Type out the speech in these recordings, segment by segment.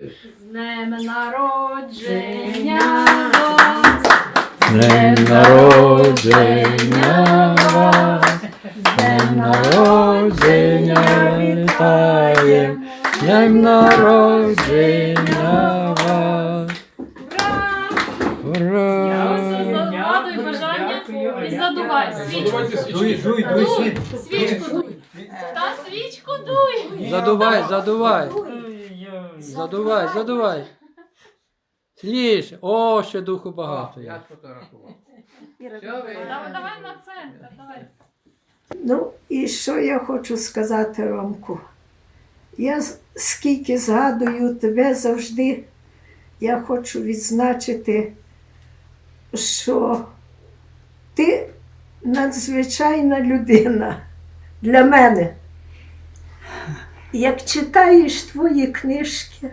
З днем народження вас, З днем народження вас, з днем народження вітаєм, з днем народження вас. Ура! Ура! Загадуй бажання і задувай свічку. Дуй, дуй, дуй. Свічку дуй. Та свічку дуй. Задувай, задувай. Задувай, задувай. Сліж, о, ще духу багато. є. Я сфотографував. Давай, давай на центр, давай. Ну, і що я хочу сказати, Ромку? Я з- скільки згадую тебе завжди, я хочу відзначити, що ти надзвичайна людина для мене. Як читаєш твої книжки,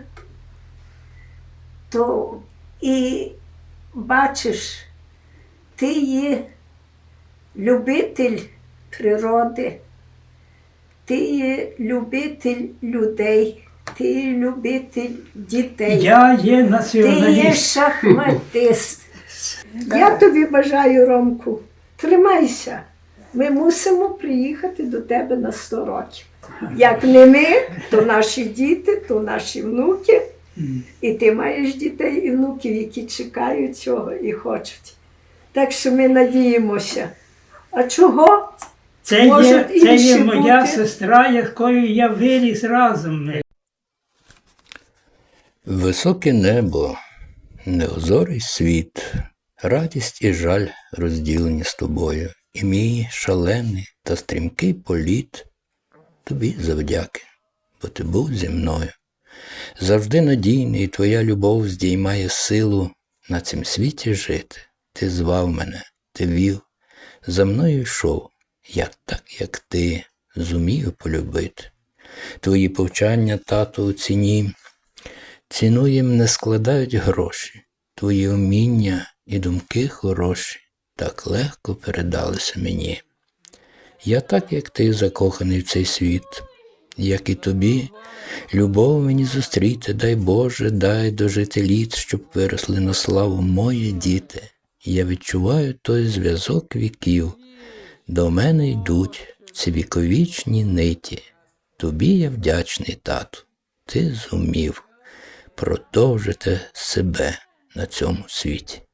то і бачиш, ти є любитель природи, ти є любитель людей, ти є любитель дітей, Я є ти є шахматист. Я тобі бажаю, Ромку, тримайся. Ми мусимо приїхати до тебе на 100 років. Як не ми, то наші діти, то наші внуки. І ти маєш дітей і внуків, які чекають цього і хочуть. Так що ми надіємося. А чого? Це є, це є моя бути? сестра, якою я виріс разом. Високе небо, неозорий світ, радість і жаль розділені з тобою, і мій шалений та стрімкий політ тобі завдяки, бо ти був зі мною. Завжди надійний, і твоя любов здіймає силу на цім світі жити. Ти звав мене, ти вів, за мною йшов, я так, як ти, зумію полюбити. Твої повчання, тато, у ціні. Ціну їм не складають гроші, твої уміння і думки хороші, так легко передалися мені. Я так, як ти, закоханий в цей світ, як і тобі, любов мені зустріти, дай Боже, дай дожити літ, щоб виросли на славу мої діти. Я відчуваю той зв'язок віків, до мене йдуть ці віковічні ниті. Тобі я вдячний, тату, ти зумів продовжити себе на цьому світі.